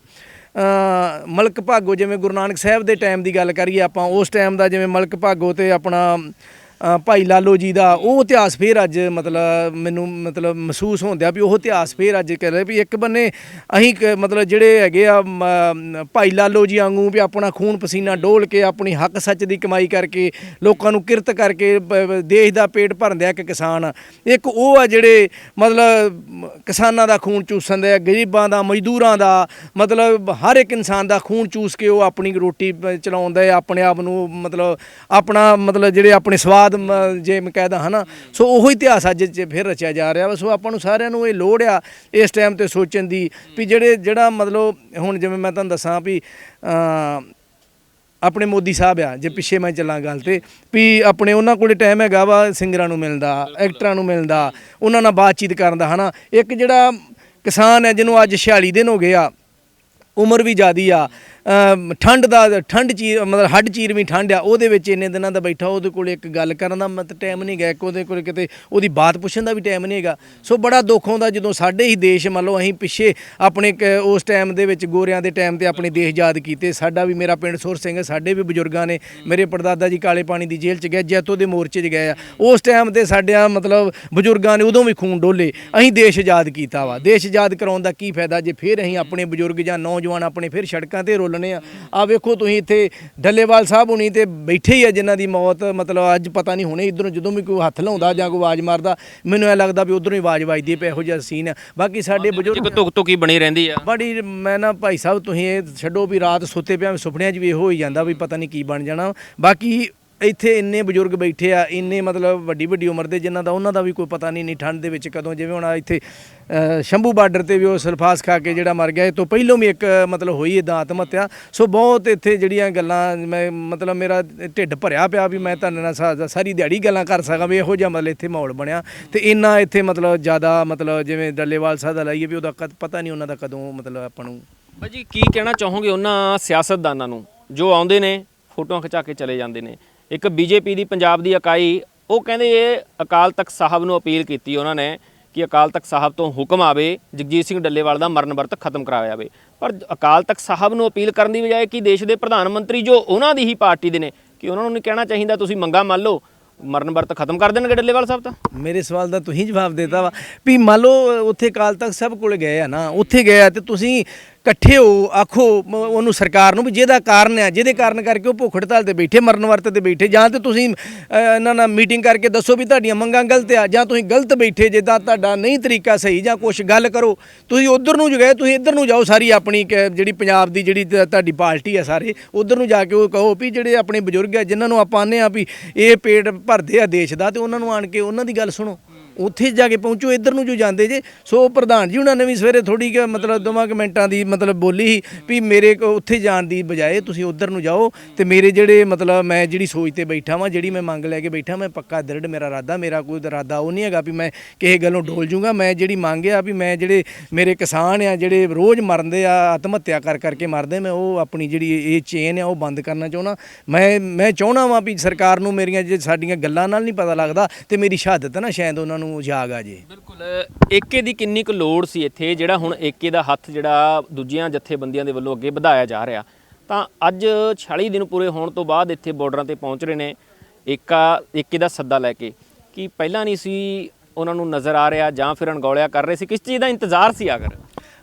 [SPEAKER 1] ਮਲਕ ਭਾਗੋ, ਜਿਵੇਂ ਗੁਰੂ ਨਾਨਕ ਸਾਹਿਬ ਦੇ ਟਾਈਮ ਦੀ ਗੱਲ ਕਰੀਏ ਆਪਾਂ, ਉਸ ਟਾਈਮ ਦਾ ਜਿਵੇਂ ਮਲਕ ਭਾਗੋ ਤੇ ਆਪਣਾ ਭਾਈ ਲਾਲੋ ਜੀ ਦਾ ਉਹ ਇਤਿਹਾਸ ਫੇਰ ਅੱਜ ਮਤਲਬ ਮੈਨੂੰ ਮਤਲਬ ਮਹਿਸੂਸ ਹੁੰਦਿਆ ਵੀ ਉਹ ਇਤਿਹਾਸ ਫੇਰ ਅੱਜ ਕਰ ਰਿਹਾ ਵੀ ਇੱਕ ਬੰਨੇ ਅਸੀਂ ਕ- ਮਤਲਬ ਜਿਹੜੇ ਹੈਗੇ ਆ ਭਾਈ ਲਾਲੋ ਜੀ ਵਾਂਗੂ ਵੀ ਆਪਣਾ ਖੂਨ ਪਸੀਨਾ ਡੋਲ ਕੇ ਆਪਣੀ ਹੱਕ ਸੱਚ ਦੀ ਕਮਾਈ ਕਰਕੇ ਲੋਕਾਂ ਨੂੰ ਕਿਰਤ ਕਰਕੇ ਦੇਸ਼ ਦਾ ਪੇਟ ਭਰਦਿਆ ਇੱਕ ਕਿਸਾਨ। ਇੱਕ ਉਹ ਆ ਜਿਹੜੇ ਮਤਲਬ ਕਿਸਾਨਾਂ ਦਾ ਖੂਨ ਚੂਸਣ ਦੇ ਆ, ਗਰੀਬਾਂ ਦਾ ਮਜ਼ਦੂਰਾਂ ਦਾ ਮਤਲਬ ਹਰ ਇੱਕ ਇਨਸਾਨ ਦਾ ਖੂਨ ਚੂਸ ਕੇ ਉਹ ਆਪਣੀ ਰੋਟੀ ਚਲਾਉਂਦਾ ਹੈ ਆਪਣੇ ਆਪ ਨੂੰ ਮਤਲਬ ਆਪਣਾ ਮਤਲਬ ਜਿਹੜੇ ਆਪਣੇ ਸਵਾਦ ਮ- ਜੇ ਮੈਂ ਕਹਿਦਾ ਹਨਾ? ਸੋ ਉਹੋ ਇਤਿਹਾਸ ਅੱਜ ਫਿਰ ਰਚਿਆ ਜਾ ਰਿਹਾ ਵਾ। ਸੋ ਆਪਾਂ ਨੂੰ ਸਾਰਿਆਂ ਨੂੰ ਇਹ ਲੋੜ ਆ ਇਸ ਟਾਈਮ ਤੇ ਸੋਚਣ ਦੀ ਵੀ ਜਿਹੜੇ, ਜਿਹੜਾ ਮਤਲਬ ਹੁਣ ਜਿਵੇਂ ਮੈਂ ਤੁਹਾਨੂੰ ਦੱਸਾਂ ਵੀ ਆਪਣੇ ਮੋਦੀ ਸਾਹਿਬ ਆ, ਜੇ ਪਿੱਛੇ ਮੈਂ ਚੱਲਾਂ ਗੱਲ ਤੇ, ਵੀ ਆਪਣੇ ਉਹਨਾਂ ਕੋਲੇ ਟਾਈਮ ਹੈਗਾ ਵਾ ਸਿੰਗਰਾਂ ਨੂੰ ਮਿਲਦਾ ਐਕਟਰਾਂ ਨੂੰ ਮਿਲਦਾ ਉਹਨਾਂ ਨਾਲ ਬਾਤਚੀਤ ਕਰਨ ਦਾ, ਹਨਾ? ਇੱਕ ਜਿਹੜਾ ਕਿਸਾਨ ਹੈ ਜਿਹਨੂੰ ਅੱਜ 46 ਦਿਨ ਹੋ ਗਏ ਆ, ਉਮਰ ਵੀ ਜ਼ਿਆਦੀ ਆ ਠੰਡ ਦਾ ਠੰਡ ਚੀਰ, ਮਤਲਬ ਹੱਡ ਚੀਰਵੀਂ ਠੰਡ ਆ, ਉਹਦੇ ਵਿੱਚ ਇੰਨੇ ਦਿਨਾਂ ਦਾ ਬੈਠਾ, ਉਹਦੇ ਕੋਲ ਇੱਕ ਗੱਲ ਕਰਨ ਦਾ ਮਤ ਟਾਈਮ ਨਹੀਂ ਗਿਆ, ਇੱਕ ਉਹਦੇ ਕੋਲ ਕਿਤੇ ਉਹਦੀ ਬਾਤ ਪੁੱਛਣ ਦਾ ਵੀ ਟਾਈਮ ਨਹੀਂ ਹੈਗਾ। ਸੋ ਬੜਾ ਦੁੱਖ ਹੁੰਦਾ ਜਦੋਂ ਸਾਡੇ ਹੀ ਦੇਸ਼, ਮੰਨ ਲਓ ਅਸੀਂ ਪਿੱਛੇ ਆਪਣੇ ਕ- ਉਸ ਟਾਈਮ ਦੇ ਵਿੱਚ ਗੋਰਿਆਂ ਦੇ ਟਾਈਮ ਤੇ ਆਪਣੇ ਦੇਸ਼ ਆਜ਼ਾਦ ਕੀਤੇ। ਸਾਡਾ ਵੀ ਮੇਰਾ ਪਿੰਡ ਸੁਰ ਸਿੰਘ, ਸਾਡੇ ਵੀ ਬਜ਼ੁਰਗਾਂ ਨੇ ਮੇਰੇ ਪੜਦਾਦਾ ਜੀ ਕਾਲੇ ਪਾਣੀ ਦੀ ਜੇਲ੍ਹ ਚ ਗਏ, ਜੈਤੋ ਦੇ ਮੋਰਚੇ 'ਚ ਗਏ ਆ। ਉਸ ਟਾਈਮ ਤੇ ਸਾਡਿਆਂ, ਮਤਲਬ ਬਜ਼ੁਰਗਾਂ ਨੇ ਉਦੋਂ ਵੀ ਖੂਨ ਡੋਲੇ। ਅਸੀਂ ਦੇਸ਼ ਆਜ਼ਾਦ ਕੀਤਾ ਵਾ। ਦੇਸ਼ ਆਜ਼ਾਦ ਕਰਾਉਣ ਦਾ ਕੀ ਫਾਇਦਾ? ਜੇ ਫਿਰ ਅਸੀਂ ਆਪਣੇ ਬਜ਼ੁਰਗ ਜਾਂ ਨੌਜਵਾਨ ਆਪਣੇ ਫਿਰ ਸੜਕਾਂ ਤੇ ਰੋਲਣੇ ਆ। ਆ ਵੇਖੋ ਤੁਸੀਂ ਇੱਥੇ ਡੱਲੇਵਾਲ ਸਾਹਿਬ ਹੁਣੀ ਤੇ ਬੈਠੇ ਹੀ ਆ ਜਿਨ੍ਹਾਂ ਦੀ ਮੌਤ ਮਤਲਬ ਅੱਜ ਪਤਾ ਨਹੀਂ ਹੁਣੇ ਇਧਰੋਂ ਜਦੋਂ ਵੀ ਕੋਈ ਹੱਥ ਲਾਉਂਦਾ ਜਾਂ ਕੋਈ ਆਵਾਜ਼ ਮਾਰਦਾ ਮੈਨੂੰ ਇਹ ਲੱਗਦਾ ਵੀ ਉਧਰੋਂ ਹੀ ਆਵਾਜ਼ ਵੱਜਦੀ ਪਈ ਇਹੋ ਜਿਹਾ ਸੀਨ ਆ। ਬਾਕੀ ਸਾਡੇ ਬਜ਼ੁਰਗ
[SPEAKER 2] ਇੱਕ ਧੁਕ ਧੁਕੀ ਬਣੀ ਰਹਿੰਦੀ ਆ।
[SPEAKER 1] ਬੜੀ ਮੈਂ ਨਾ ਭਾਈ ਸਾਹਿਬ ਤੁਸੀਂ ਇਹ ਛੱਡੋ ਵੀ ਰਾਤ ਸੁੱਤੇ ਪਿਆ ਸੁਪਨਿਆਂ 'ਚ ਵੀ ਇਹੋ ਹੀ ਜਾਂਦਾ ਵੀ ਪਤਾ ਨਹੀਂ ਕੀ ਬਣ ਜਾਣਾ। ਬਾਕੀ ਇੱਥੇ ਇੰਨੇ ਬਜ਼ੁਰਗ ਬੈਠੇ ਆ, ਇੰਨੇ ਮਤਲਬ ਵੱਡੀ ਵੱਡੀ ਉਮਰ ਦੇ ਜਿਨ੍ਹਾਂ ਦਾ, ਉਹਨਾਂ ਦਾ ਵੀ ਕੋਈ ਪਤਾ ਨਹੀਂ ਨਹੀਂ ਠੰਡ ਦੇ ਵਿੱਚ ਕਦੋਂ ਜਿਵੇਂ ਹੁਣ ਇੱਥੇ ਸ਼ੰਭੂ ਬਾਰਡਰ ਤੇ ਵੀ ਉਹ ਸਲਫਾਸ ਖਾ ਕੇ ਜਿਹੜਾ ਮਰ ਗਿਆ, ਇਹ ਤੋਂ ਪਹਿਲੋਂ ਵੀ ਇੱਕ ਮਤਲਬ ਹੋਈ ਇਦਾਂ ਆਤਮ ਹੱਤਿਆ ਸੋ ਬਹੁਤ ਇੱਥੇ ਜਿਹੜੀਆਂ ਗੱਲਾਂ ਮੈਂ, ਮਤਲਬ ਮੇਰਾ ਢਿੱਡ ਭਰਿਆ ਪਿਆ ਵੀ ਮੈਂ ਤੁਹਾਨੂੰ ਨਾਲ ਸਾਰੀ ਦਿਹਾੜੀ ਗੱਲਾਂ ਕਰ ਸਕਾਂ ਵੀ ਇਹੋ ਜਿਹਾ ਮਤਲਬ ਇੱਥੇ ਮਾਹੌਲ ਬਣਿਆ। ਤੇ ਇੰਨਾ ਇੱਥੇ ਮਤਲਬ ਜ਼ਿਆਦਾ ਮਤਲਬ ਜਿਵੇਂ ਡੱਲੇਵਾਲ ਸਾਹਿਬ ਦਾ ਲਾਈਏ ਵੀ ਉਹਦਾ ਕਦ, ਪਤਾ ਨਹੀਂ ਉਹਨਾਂ ਦਾ ਕਦੋਂ ਮਤਲਬ ਆਪਾਂ ਨੂੰ
[SPEAKER 2] ਭਾਜੀ, ਕੀ ਕਹਿਣਾ ਚਾਹੋਗੇ ਉਹਨਾਂ ਸਿਆਸਤਦਾਨਾਂ ਨੂੰ? ਜੋ ਆਉਂਦੇ ਨੇ, ਫੋਟੋਆਂ ਖਿਚਾ ਕੇ ਚਲੇ ਜਾਂਦੇ ਨੇ। ਇੱਕ ਬੀਜੇਪੀ ਦੀ ਪੰਜਾਬ ਦੀ ਇਕਾਈ, ਉਹ ਕਹਿੰਦੇ ਇਹ ਅਕਾਲ ਤਖਤ ਸਾਹਿਬ ਨੂੰ ਅਪੀਲ ਕੀਤੀ ਉਹਨਾਂ ਨੇ ਕਿ ਅਕਾਲ ਤਖਤ ਸਾਹਿਬ ਤੋਂ ਹੁਕਮ ਆਵੇ, ਜਗਜੀਤ ਸਿੰਘ ਡੱਲੇਵਾਲ ਦਾ ਮਰਨ ਵਰਤ ਖਤਮ ਕਰਾਇਆ ਜਾਵੇ। ਪਰ ਅਕਾਲ ਤਖਤ ਸਾਹਿਬ ਨੂੰ ਅਪੀਲ ਕਰਨ ਦੀ ਬਜਾਏ ਕਿ ਦੇਸ਼ ਦੇ ਪ੍ਰਧਾਨ ਮੰਤਰੀ ਜੋ ਉਹਨਾਂ ਦੀ ਹੀ ਪਾਰਟੀ ਦੇ ਨੇ, ਕਿ ਉਹਨਾਂ ਨੂੰ ਨਹੀਂ ਕਹਿਣਾ ਚਾਹੀਦਾ ਤੁਸੀਂ ਮੰਗਾ ਮੰਨ ਲਓ, ਮਰਨ ਵਰਤ ਖਤਮ ਕਰ ਦੇਣਗੇ ਡੱਲੇਵਾਲ ਸਾਹਿਬ ਤਾਂ?
[SPEAKER 1] ਮੇਰੇ ਸਵਾਲ ਦਾ ਤੁਸੀਂ ਜਵਾਬ ਦੇਤਾ ਵਾ ਵੀ ਮੰਨ ਲਓ ਉੱਥੇ ਕਾਲ ਤੱਕ ਸਭ ਕੋਲ ਗਏ ਆ ਨਾ, ਉੱਥੇ ਗਏ ਆ ਤੇ ਤੁਸੀਂ ਇਕੱਠੇ ਹੋ, ਆਖੋ ਉਹਨੂੰ ਸਰਕਾਰ ਨੂੰ ਵੀ ਜਿਹਦਾ ਕਾਰਨ ਆ, ਜਿਹਦੇ ਕਾਰਨ ਕਰਕੇ ਉਹ ਭੁੱਖ ਹੜਤਾਲ ਤੇ ਬੈਠੇ, ਮਰਨ ਵਰਤ ਤੇ ਬੈਠੇ, ਜਾਂ ਤੇ ਤੁਸੀਂ ਇਹਨਾਂ ਨਾਲ ਮੀਟਿੰਗ ਕਰਕੇ ਦੱਸੋ ਵੀ ਤੁਹਾਡੀਆਂ ਮੰਗਾਂ ਗਲਤ ਆ, ਜਾਂ ਤੁਸੀਂ ਗਲਤ ਬੈਠੇ ਜਿੱਦਾਂ ਤੁਹਾਡਾ ਨਹੀਂ ਤਰੀਕਾ ਸਹੀ, ਜਾਂ ਕੁਝ ਗੱਲ ਕਰੋ, ਤੁਸੀਂ ਉਧਰ ਨੂੰ ਜੋ ਗਏ, ਤੁਸੀਂ ਇੱਧਰ ਨੂੰ ਜਾਓ ਸਾਰੀ ਆਪਣੀ ਕ- ਜਿਹੜੀ ਪੰਜਾਬ ਦੀ ਜਿਹੜੀ ਤੁਹਾਡੀ ਪਾਰਟੀ ਆ ਸਾਰੇ, ਉਧਰ ਨੂੰ ਜਾ ਕੇ ਉਹ ਕਹੋ ਵੀ ਜਿਹੜੇ ਆਪਣੇ ਬਜ਼ੁਰਗ ਆ, ਜਿਨ੍ਹਾਂ ਨੂੰ ਆਪਾਂ ਆਨੇ ਆ ਵੀ ਇਹ ਪੇਟ ਭਰਦੇ ਆ ਦੇਸ਼ ਦਾ, ਤੇ ਉਹਨਾਂ ਨੂੰ ਆਣ ਕੇ ਉਹਨਾਂ ਦੀ ਗੱਲ ਸੁਣੋ। ਉੱਥੇ ਜਾ ਕੇ ਪਹੁੰਚੋ, ਇੱਧਰ ਨੂੰ ਜੋ ਜਾਂਦੇ ਜੇ। ਸੋ ਪ੍ਰਧਾਨ ਜੀ, ਉਹਨਾਂ ਨੇ ਵੀ ਸਵੇਰੇ ਥੋੜੀ ਕਿ ਮਤਲਬ ਦੋਵਾਂ ਕੁ ਮਿੰਟਾਂ ਦੀ ਮਤਲਬ ਬੋਲੀ ਸੀ ਵੀ ਮੇਰੇ ਕੋ ਉੱਥੇ ਜਾਣ ਦੀ ਬਜਾਏ ਤੁਸੀਂ ਉੱਧਰ ਨੂੰ ਜਾਓ ਤੇ ਮੇਰੇ ਜਿਹੜੇ ਮਤਲਬ ਮੈਂ ਜਿਹੜੀ ਸੋਚ ਤੇ ਬੈਠਾ ਵਾਂ, ਜਿਹੜੀ ਮੈਂ ਮੰਗ ਲੈ ਕੇ ਬੈਠਾ, ਮੈਂ ਪੱਕਾ ਦ੍ਰਿੜ ਮੇਰਾ ਇਰਾਦਾ, ਮੇਰਾ ਕੋਈ ਇਰਾਦਾ ਉਹ ਨਹੀਂ ਹੈਗਾ ਵੀ ਮੈਂ ਕਿਸੇ ਗੱਲੋਂ ਡੋਲ ਜੂੰਗਾ। ਮੈਂ ਜਿਹੜੀ ਮੰਗ ਆ ਵੀ ਮੈਂ ਜਿਹੜੇ ਮੇਰੇ ਕਿਸਾਨ ਆ, ਜਿਹੜੇ ਰੋਜ਼ ਮਰਦੇ ਆ ਆਤਮ ਹੱਤਿਆ ਕਰ ਕਰਕੇ ਮਰਦੇ, ਮੈਂ ਉਹ ਆਪਣੀ ਜਿਹੜੀ ਇਹ ਚੇਨ ਆ, ਉਹ ਬੰਦ ਕਰਨਾ ਚਾਹੁੰਦਾ। ਮੈਂ ਮੈਂ ਚਾਹੁੰਦਾ ਵਾਂ ਵੀ ਸਰਕਾਰ ਨੂੰ ਮੇਰੀਆਂ ਜੇ ਸਾਡੀਆਂ ਗੱਲਾਂ ਨਾਲ ਨਹੀਂ ਪਤਾ ਲੱਗਦਾ ਤੇ ਮੇਰੀ ਸ਼ਹਾਦਤ ਨਾ ਸ਼ਾਇਦ ਉਹਨਾਂ ਨੂੰ ਜਾਗ ਆ ਜੇ।
[SPEAKER 2] ਬਿਲਕੁਲ, ਏਕੇ ਦੀ ਕਿੰਨੀ ਕੁ ਲੋੜ ਸੀ ਇੱਥੇ, ਜਿਹੜਾ ਹੁਣ ਏਕੇ ਦਾ ਹੱਥ ਜਿਹੜਾ ਦੂਜੀਆਂ ਜਥੇਬੰਦੀਆਂ ਦੇ ਵੱਲੋਂ ਅੱਗੇ ਵਧਾਇਆ ਜਾ ਰਿਹਾ? ਤਾਂ ਅੱਜ 46 ਦਿਨ ਪੂਰੇ ਹੋਣ ਤੋਂ ਬਾਅਦ ਇੱਥੇ ਬਾਰਡਰਾਂ ਤੇ ਪਹੁੰਚ ਰਹੇ ਨੇ ਏਕਾ, ਏਕੇ ਦਾ ਸੱਦਾ ਲੈ ਕੇ। ਕਿ ਪਹਿਲਾਂ ਨਹੀਂ ਸੀ ਉਹਨਾਂ ਨੂੰ ਨਜ਼ਰ ਆ ਰਿਹਾ ਜਾਂ ਫਿਰ ਅਣਗੌਲਿਆ ਕਰ ਰਹੇ ਸੀ? ਕਿਸ ਚੀਜ਼ ਦਾ ਇੰਤਜ਼ਾਰ ਸੀ ਆਖਰ?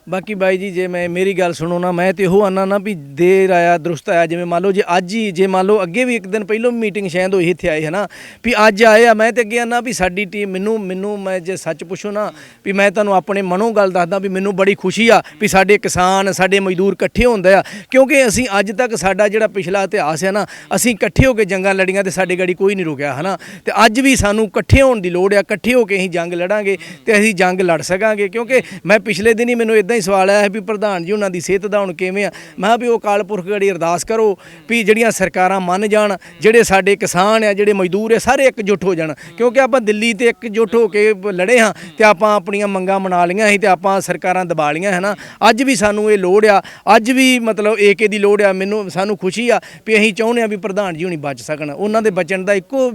[SPEAKER 1] ਬਾਕੀ ਬਾਈ ਜੀ, ਜੇ ਮੈਂ ਮੇਰੀ ਗੱਲ ਸੁਣੋ ਨਾ, ਮੈਂ ਤੇ ਉਹ ਆਨਾ ਨਾ ਵੀ ਦੇਰ ਆਇਆ, ਦਰੁਸਤ ਆਇਆ, ਜਿਵੇਂ ਮੰਨ ਲਓ ਜੇ ਅੱਜ ਹੀ, ਜੇ ਮੰਨ ਲਓ ਅੱਗੇ ਵੀ ਇੱਕ ਦਿਨ ਪਹਿਲਾਂ ਮੀਟਿੰਗ ਸ਼ਾਇਦ ਹੋਈ ਇੱਥੇ ਆਏ, ਹਨਾ, ਵੀ ਅੱਜ ਆਏ ਆ, ਮੈਂ ਤੇ ਅੱਗੇ ਆਨਾ ਵੀ ਸਾਡੀ ਟੀਮ ਮੈਨੂੰ ਮੈਨੂੰ ਮੈਂ ਜੇ ਸੱਚ ਪੁੱਛੋ ਨਾ, ਵੀ ਮੈਂ ਤੁਹਾਨੂੰ ਆਪਣੇ ਮਨੋਂ ਗੱਲ ਦੱਸਦਾ ਵੀ ਮੈਨੂੰ ਬੜੀ ਖੁਸ਼ੀ ਆ ਵੀ ਸਾਡੇ ਕਿਸਾਨ, ਸਾਡੇ ਮਜ਼ਦੂਰ ਇਕੱਠੇ ਹੁੰਦੇ ਆ, ਕਿਉਂਕਿ ਅਸੀਂ ਅੱਜ ਤੱਕ ਸਾਡਾ ਜਿਹੜਾ ਪਿਛਲਾ ਇਤਿਹਾਸ ਹੈ ਨਾ, ਅਸੀਂ ਇਕੱਠੇ ਹੋ ਕੇ ਜੰਗਾਂ ਲੜੀਆਂ ਤੇ ਸਾਡੇ ਗਾੜੀ ਕੋਈ ਨਹੀਂ ਰੁਕਿਆ, ਹਨਾ, ਤੇ ਅੱਜ ਵੀ ਸਾਨੂੰ ਇਕੱਠੇ ਹੋਣ ਦੀ ਲੋੜ ਆ, ਇਕੱਠੇ ਹੋ ਕੇ ਅਸੀਂ ਜੰਗ ਲੜਾਂਗੇ ਤੇ ਅਸੀਂ ਜੰਗ ਲੜ ਸਕਾਂਗੇ, ਕਿਉਂਕਿ ਮੈਂ ਪਿਛਲੇ ਦਿਨ ਹੀ ਮੈਨੂੰ ਇਦਾਂ ਹੀ ਸਵਾਲ ਆਇਆ ਵੀ ਪ੍ਰਧਾਨ ਜੀ, ਉਹਨਾਂ ਦੀ ਸਿਹਤ ਦਾ ਹੁਣ ਕਿਵੇਂ ਆ? ਮੈਂ ਕਿਹਾ ਵੀ ਉਹ ਅਕਾਲ ਪੁਰਖ ਗੜੀ ਅਰਦਾਸ ਕਰੋ ਵੀ ਜਿਹੜੀਆਂ ਸਰਕਾਰਾਂ ਮੰਨ ਜਾਣ, ਜਿਹੜੇ ਸਾਡੇ ਕਿਸਾਨ ਆ, ਜਿਹੜੇ ਮਜ਼ਦੂਰ ਆ, ਸਾਰੇ ਇਕਜੁੱਟ ਹੋ ਜਾਣ। ਕਿਉਂਕਿ ਆਪਾਂ ਦਿੱਲੀ ਤੇ ਇਕਜੁੱਟ ਹੋ ਕੇ ਲੜੇ ਹਾਂ ਤੇ ਆਪਾਂ ਆਪਣੀਆਂ ਮੰਗਾਂ ਮਨਾ ਲਈਆਂ ਸੀ ਤੇ ਆਪਾਂ ਸਰਕਾਰਾਂ ਦਬਾ ਲਈਆਂ ਹੈ ਨਾ ਅੱਜ ਵੀ ਸਾਨੂੰ ਇਹ ਲੋੜ ਆ, ਅੱਜ ਵੀ ਮਤਲਬ ਏਕੇ ਦੀ ਲੋੜ ਆ, ਮੈਨੂੰ, ਸਾਨੂੰ ਖੁਸ਼ੀ ਆ ਵੀ ਅਸੀਂ ਚਾਹੁੰਦੇ ਆ ਵੀ ਪ੍ਰਧਾਨ ਜੀ ਹੁਣੀ ਬਚ ਸਕਣ। ਉਹਨਾਂ ਦੇ ਬਚਣ ਦਾ ਇੱਕੋ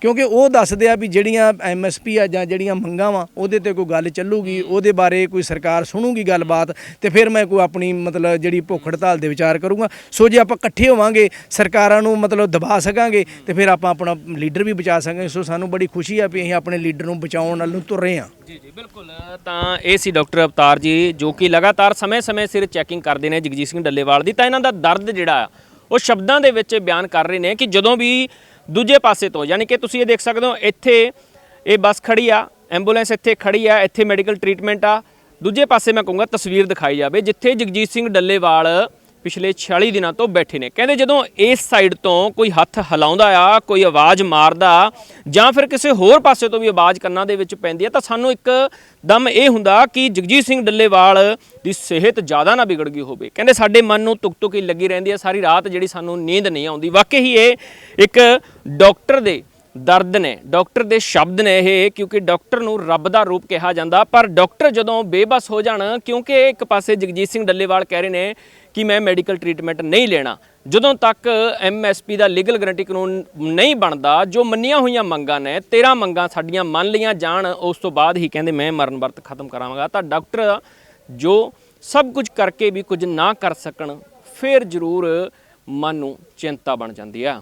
[SPEAKER 1] ਕਿਉਂਕਿ ਉਹ ਦੱਸਦੇ ਆ ਵੀ ਜਿਹੜੀਆਂ ਐਮਐਸਪੀ ਆ ਜਾਂ ਜਿਹੜੀਆਂ ਮੰਗਾਂ ਵਾ, ਉਹਦੇ ਤੇ ਕੋਈ ਗੱਲ ਚੱਲੂਗੀ, ਉਹਦੇ ਬਾਰੇ ਕੋਈ ਸਰਕਾਰ ਸੁਣੂਗੀ ਗੱਲਬਾਤ, ਤੇ ਫਿਰ ਮੈਂ ਕੋਈ ਆਪਣੀ ਮਤਲਬ ਜਿਹੜੀ ਭੁੱਖ ਹੜਤਾਲ ਦੇ ਵਿਚਾਰ ਕਰੂੰਗਾ। ਸੋ ਜੇ ਆਪਾਂ ਇਕੱਠੇ ਹੋਵਾਂਗੇ, ਸਰਕਾਰਾਂ ਨੂੰ ਮਤਲਬ ਦਬਾ ਸਕਾਂਗੇ, ਤੇ ਫਿਰ ਆਪਾਂ ਆਪਣਾ ਲੀਡਰ ਵੀ ਬਚਾ ਸਕਾਂਗੇ। ਸੋ ਸਾਨੂੰ ਬੜੀ ਖੁਸ਼ੀ ਆ ਵੀ ਅਸੀਂ ਆਪਣੇ ਲੀਡਰ ਨੂੰ ਬਚਾਉਣ ਵੱਲ ਨੂੰ ਤੁਰ ਰਹੇ ਹਾਂ।
[SPEAKER 2] ਜੀ ਜੀ, ਬਿਲਕੁਲ। ਤਾਂ ਇਹ ਸੀ ਡਾਕਟਰ ਅਵਤਾਰ ਜੀ, ਜੋ ਕਿ ਲਗਾਤਾਰ ਸਮੇਂ-ਸਮੇਂ ਸਿਰ ਚੈਕਿੰਗ ਕਰਦੇ ਨੇ ਜਗਜੀਤ ਸਿੰਘ ਡੱਲੇਵਾਲ ਦੀ। ਤਾਂ ਇਹਨਾਂ ਦਾ ਦਰਦ ਜਿਹੜਾ ਆ, ਉਹ ਸ਼ਬਦਾਂ ਦੇ ਵਿੱਚ ਬਿਆਨ ਕਰ ਰਹੇ ਨੇ ਕਿ ਜਦੋਂ ਵੀ ਦੂਜੇ ਪਾਸੇ ਤੋਂ, ਯਾਨੀ ਕਿ ਤੁਸੀਂ ਇਹ ਦੇਖ ਸਕਦੇ ਹੋ, ਇੱਥੇ ਇਹ ਬੱਸ ਖੜੀ ਆ, ਐਂਬੂਲੈਂਸ ਇੱਥੇ ਖੜੀ ਆ, ਇੱਥੇ ਮੈਡੀਕਲ ਟ੍ਰੀਟਮੈਂਟ ਆ। ਦੂਜੇ ਪਾਸੇ ਮੈਂ ਕਹੂੰਗਾ ਤਸਵੀਰ ਦਿਖਾਈ ਜਾਵੇ, ਜਿੱਥੇ ਜਗਜੀਤ ਸਿੰਘ ਡੱਲੇਵਾਲ ਪਿਛਲੇ 46 ਦਿਨਾਂ ਤੋਂ ਬੈਠੇ ਨੇ। ਕਹਿੰਦੇ ਜਦੋਂ ਇਸ ਸਾਈਡ ਤੋਂ ਕੋਈ ਹੱਥ ਹਿਲਾਉਂਦਾ ਆ, ਕੋਈ ਆਵਾਜ਼ ਮਾਰਦਾ, ਜਾਂ ਫਿਰ ਕਿਸੇ ਹੋਰ ਪਾਸੇ ਤੋਂ ਵੀ ਆਵਾਜ਼ ਕੰਨਾਂ ਦੇ ਵਿੱਚ ਪੈਂਦੀ ਆ, ਤਾਂ ਸਾਨੂੰ ਇੱਕ ਦਮ ਇਹ ਹੁੰਦਾ ਕਿ ਜਗਜੀਤ ਸਿੰਘ ਡੱਲੇਵਾਲ ਦੀ ਸਿਹਤ ਜ਼ਿਆਦਾ ਨਾ ਬਿਗੜ ਗਈ ਹੋਵੇ। ਕਹਿੰਦੇ ਸਾਡੇ ਮਨ ਨੂੰ ਤੁਕ ਹੀ ਲੱਗੀ ਰਹਿੰਦੀ ਆ, ਸਾਰੀ ਰਾਤ ਜਿਹੜੀ ਸਾਨੂੰ ਨੀਂਦ ਨਹੀਂ ਆਉਂਦੀ। ਵਾਕਈ ਹੀ ਇਹ ਇੱਕ ਡਾਕਟਰ ਦੇ ਦਰਦ ਨੇ, ਡਾਕਟਰ ਦੇ ਸ਼ਬਦ ਨੇ ਇਹ, ਕਿਉਂਕਿ ਡਾਕਟਰ ਨੂੰ ਰੱਬ ਦਾ ਰੂਪ ਕਿਹਾ ਜਾਂਦਾ। ਪਰ ਡਾਕਟਰ ਜਦੋਂ ਬੇਬਸ ਹੋ ਜਾਣ, ਕਿਉਂਕਿ ਇੱਕ ਪਾਸੇ ਜਗਜੀਤ ਸਿੰਘ ਡੱਲੇਵਾਲ ਕਹਿ ਰਹੇ ਨੇ ਕਿ ਮੈਂ ਮੈਡੀਕਲ ਟ੍ਰੀਟਮੈਂਟ ਨਹੀਂ ਲੈਣਾ। ਜਦੋਂ ਤੱਕ ਐਮਐਸਪੀ ਦਾ ਲੀਗਲ ਗਰੰਟੀ ਕਾਨੂੰਨ ਨਹੀਂ ਬਣਦਾ, ਜੋ ਮੰਨੀਆਂ ਹੋਈਆਂ ਮੰਗਾਂ ਨੇ 13 ਮੰਗਾਂ ਸਾਡੀਆਂ ਮੰਨ ਲਈਆਂ ਜਾਣ, ਉਸ ਤੋਂ ਬਾਅਦ ਹੀ ਕਹਿੰਦੇ ਮੈਂ ਮਰਨ ਵਰਤ ਖਤਮ ਕਰਾਵਾਂਗਾ ਤਾਂ ਡਾਕਟਰ ਜੋ ਸਭ ਕੁਝ ਕਰਕੇ ਵੀ ਕੁਝ ਨਾ ਕਰ ਸਕਣ, ਫਿਰ ਜ਼ਰੂਰ ਮਨ ਨੂੰ ਚਿੰਤਾ ਬਣ ਜਾਂਦੀ ਆ।